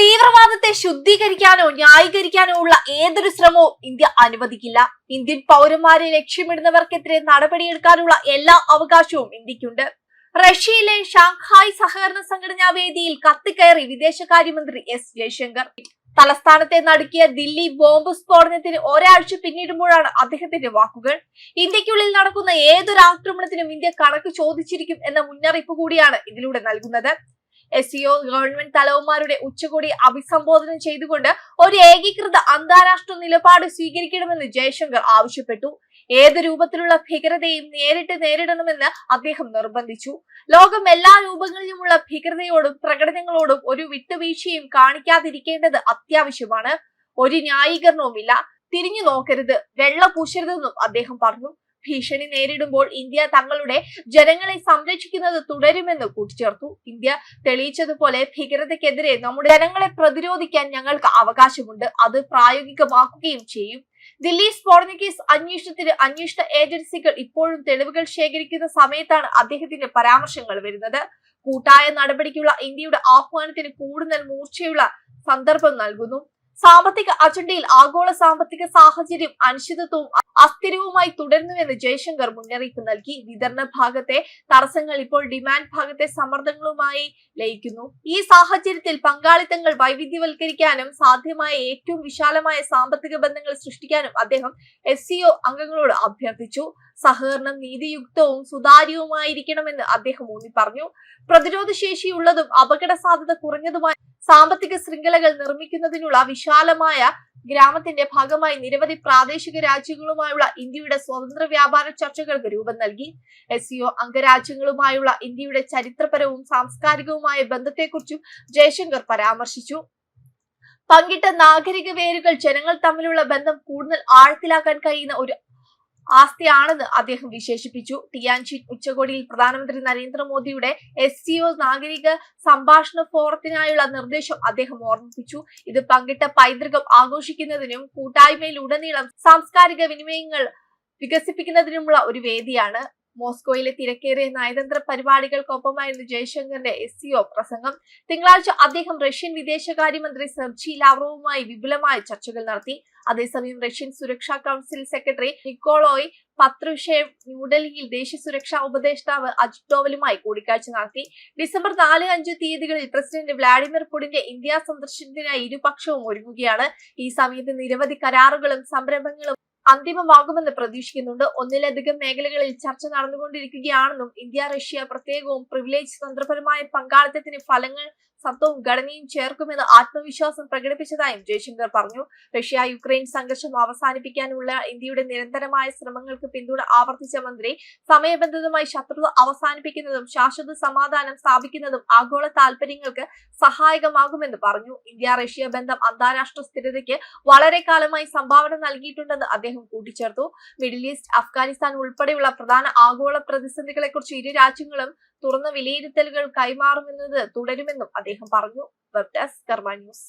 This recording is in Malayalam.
തീവ്രവാദത്തെ ശുദ്ധീകരിക്കാനോ ന്യായീകരിക്കാനോ ഉള്ള ഏതൊരു ശ്രമവും ഇന്ത്യ അനുവദിക്കില്ല. ഇന്ത്യൻ പൗരന്മാരെ ലക്ഷ്യമിടുന്നവർക്കെതിരെ നടപടിയെടുക്കാനുള്ള എല്ലാ അവകാശവും ഇന്ത്യക്കുണ്ട്. റഷ്യയിലെ ഷാങ്ഹായ് സഹകരണ സംഘടനാ വേദിയിൽ കത്തിക്കയറി വിദേശകാര്യമന്ത്രി എസ് ജയശങ്കർ. തലസ്ഥാനത്തെ നടുക്കിയ ദില്ലി ബോംബ് സ്ഫോടനത്തിന് ഒരാഴ്ച പിന്നിടുമ്പോഴാണ് അദ്ദേഹത്തിന്റെ വാക്കുകൾ. ഇന്ത്യക്കുള്ളിൽ നടക്കുന്ന ഏതൊരു ആക്രമണത്തിനും ഇന്ത്യ കണക്ക് ചോദിച്ചിരിക്കും എന്ന മുന്നറിയിപ്പ് കൂടിയാണ് ഇതിലൂടെ നൽകുന്നത്. എസ് സിഒ ഗവൺമെന്റ് തലവന്മാരുടെ ഉച്ചകോടി അഭിസംബോധന ചെയ്തുകൊണ്ട് ഒരു ഏകീകൃത അന്താരാഷ്ട്ര നിലപാട് സ്വീകരിക്കണമെന്ന് ജയശങ്കർ ആവശ്യപ്പെട്ടു. ഏത് രൂപത്തിലുള്ള ഭീകരതയും നേരിട്ട് നേരിടണമെന്ന് അദ്ദേഹം നിർബന്ധിച്ചു. ലോകം എല്ലാ രൂപങ്ങളിലുമുള്ള ഭീകരതയോടും പ്രകടനങ്ങളോടും ഒരു വിട്ടുവീഴ്ചയും കാണിക്കാതിരിക്കേണ്ടത് അത്യാവശ്യമാണ്. ഒരു ന്യായീകരണവുമില്ല. തിരിഞ്ഞു നോക്കരുത്. വെള്ള പൂശരുതെന്നും അദ്ദേഹം പറഞ്ഞു. ഭീഷണി നേരിടുമ്പോൾ ഇന്ത്യ തങ്ങളുടെ ജനങ്ങളെ സംരക്ഷിക്കുന്നത് തുടരുമെന്ന് കൂട്ടിച്ചേർത്തു. ഇന്ത്യ തെളിയിച്ചതുപോലെ ഭീകരതയ്ക്കെതിരെ നമ്മുടെ ജനങ്ങളെ പ്രതിരോധിക്കാൻ ഞങ്ങൾക്ക് അവകാശമുണ്ട്. അത് പ്രായോഗികമാക്കുകയും ചെയ്യും. ദില്ലി സ്ഫോടന കേസ് അന്വേഷണത്തിന് അന്വേഷണ ഏജൻസികൾ ഇപ്പോഴും തെളിവുകൾ ശേഖരിക്കുന്ന സമയത്താണ് അദ്ദേഹത്തിന്റെ പരാമർശങ്ങൾ വരുന്നത്. കൂട്ടായ നടപടിക്കുള്ള ഇന്ത്യയുടെ ആഹ്വാനത്തിന് കൂടുതൽ മൂർച്ചയുള്ള സന്ദർഭം നൽകുന്നു. സാമ്പത്തിക അജണ്ടയിൽ ആഗോള സാമ്പത്തിക സാഹചര്യം അനിശ്ചിതത്വവും അസ്ഥിരവുമായി തുടരുന്നുവെന്ന് ജയശങ്കർ മുന്നറിയിപ്പ് നൽകി. വിതരണ ഭാഗത്തെ തടസ്സങ്ങൾ ഇപ്പോൾ ഡിമാൻഡ് ഭാഗത്തെ സമ്മർദ്ദങ്ങളുമായി ലയിക്കുന്നു. ഈ സാഹചര്യത്തിൽ പങ്കാളിത്തങ്ങൾ വൈവിധ്യവൽക്കരിക്കാനും സാധ്യമായ ഏറ്റവും വിശാലമായ സാമ്പത്തിക ബന്ധങ്ങൾ സൃഷ്ടിക്കാനും അദ്ദേഹം എസ് അംഗങ്ങളോട് അഭ്യർത്ഥിച്ചു. സഹകരണം നീതിയുക്തവും സുതാര്യവുമായിരിക്കണമെന്ന് അദ്ദേഹം ഊന്നി പറഞ്ഞു പ്രതിരോധ ശേഷിയുള്ളതും അപകട സാധ്യത കുറഞ്ഞതുമായ സാമ്പത്തിക ശൃംഖലകൾ നിർമ്മിക്കുന്നതിനുള്ള വിശാലമായ ഗ്രാമത്തിന്റെ ഭാഗമായി നിരവധി പ്രാദേശിക രാജ്യങ്ങളുമായുള്ള ഇന്ത്യയുടെ സ്വതന്ത്ര വ്യാപാര ചർച്ചകൾക്ക് രൂപം നൽകി. എസ് സിഒ അംഗരാജ്യങ്ങളുമായുള്ള ഇന്ത്യയുടെ ചരിത്രപരവും സാംസ്കാരികവുമായ ബന്ധത്തെക്കുറിച്ചും ജയശങ്കർ പരാമർശിച്ചു. പങ്കിട്ട നാഗരിക വേരുകൾ ജനങ്ങൾ തമ്മിലുള്ള ബന്ധം കൂടുതൽ ആഴത്തിലാക്കാൻ കഴിയുന്ന ഒരു ആസ്തിയാണെന്ന് അദ്ദേഹം വിശേഷിപ്പിച്ചു. ടിയാൻഷിൻ ഉച്ചകോടിയിൽ പ്രധാനമന്ത്രി നരേന്ദ്രമോദിയുടെ എസ് സിഒ നാഗരിക സംഭാഷണ ഫോറത്തിനായുള്ള നിർദ്ദേശം അദ്ദേഹം ഓർമ്മിപ്പിച്ചു. ഇത് പങ്കിട്ട പൈതൃകം ആഘോഷിക്കുന്നതിനും കൂട്ടായ്മയിലുടനീളം സാംസ്കാരിക വിനിമയങ്ങൾ വികസിപ്പിക്കുന്നതിനുമുള്ള ഒരു വേദിയാണ്. മോസ്കോയിലെ തിരക്കേറിയ നയതന്ത്ര പരിപാടികൾക്കൊപ്പമായിരുന്നു ജയശങ്കറിന്റെ എസ് സിഒ പ്രസംഗം. തിങ്കളാഴ്ച അദ്ദേഹം റഷ്യൻ വിദേശകാര്യമന്ത്രി സെർജി ലാവ്റോവുമായി വിപുലമായ ചർച്ചകൾ നടത്തി. അതേസമയം റഷ്യൻ സുരക്ഷാ കൗൺസിൽ സെക്രട്ടറി നിക്കോളോയ് പത്രുഷേവ് ന്യൂഡൽഹിയിൽ ദേശീയ സുരക്ഷാ ഉപദേഷ്ടാവ് അജിത് ഡോവലുമായി കൂടിക്കാഴ്ച നടത്തി. ഡിസംബർ നാല് അഞ്ച് തീയതികളിൽ പ്രസിഡന്റ് വ്ളാഡിമിർ പുടിന്റെ ഇന്ത്യ സന്ദർശനത്തിനായി ഇരുപക്ഷവും ഒരുങ്ങുകയാണ്. ഈ സമയത്ത് നിരവധി കരാറുകളും സംരംഭങ്ങളും അന്തിമമാകുമെന്ന് പ്രതീക്ഷിക്കുന്നുണ്ട്. ഒന്നിലധികം മേഖലകളിൽ ചർച്ച നടന്നുകൊണ്ടിരിക്കുകയാണെന്നും ഇന്ത്യ റഷ്യ പ്രത്യേകവും പ്രിവിലേജ് തന്ത്രപരമായ പങ്കാളിത്തത്തിന് ഫലങ്ങൾ സത്വവും ഘടനയും ചേർക്കുമെന്ന് ആത്മവിശ്വാസം പ്രകടിപ്പിച്ചതായും ജയശങ്കർ പറഞ്ഞു. റഷ്യ യുക്രൈൻ സംഘർഷം അവസാനിപ്പിക്കാനുള്ള ഇന്ത്യയുടെ നിരന്തരമായ ശ്രമങ്ങൾക്ക് പിന്തുണ ആവർത്തിച്ച മന്ത്രി സമയബന്ധിതമായി ശത്രുത അവസാനിപ്പിക്കുന്നതും ശാശ്വത സമാധാനം സ്ഥാപിക്കുന്നതും ആഗോള താൽപര്യങ്ങൾക്ക് സഹായകമാകുമെന്ന് പറഞ്ഞു. ഇന്ത്യ റഷ്യ ബന്ധം അന്താരാഷ്ട്ര സ്ഥിരതയ്ക്ക് വളരെ കാലമായി സംഭാവന നൽകിയിട്ടുണ്ടെന്ന് അദ്ദേഹം കൂട്ടിച്ചേർത്തു. മിഡിൽ ഈസ്റ്റ് അഫ്ഗാനിസ്ഥാൻ ഉൾപ്പെടെയുള്ള പ്രധാന ആഗോള പ്രതിസന്ധികളെക്കുറിച്ച് ഇരു രാജ്യങ്ങളും തുറന്ന വിലയിരുത്തലുകൾ കൈമാറുമെന്നത് തുടരുമെന്നും അദ്ദേഹം പറഞ്ഞു. വെബ് ഡെസ്ക് കർമ്മ ന്യൂസ്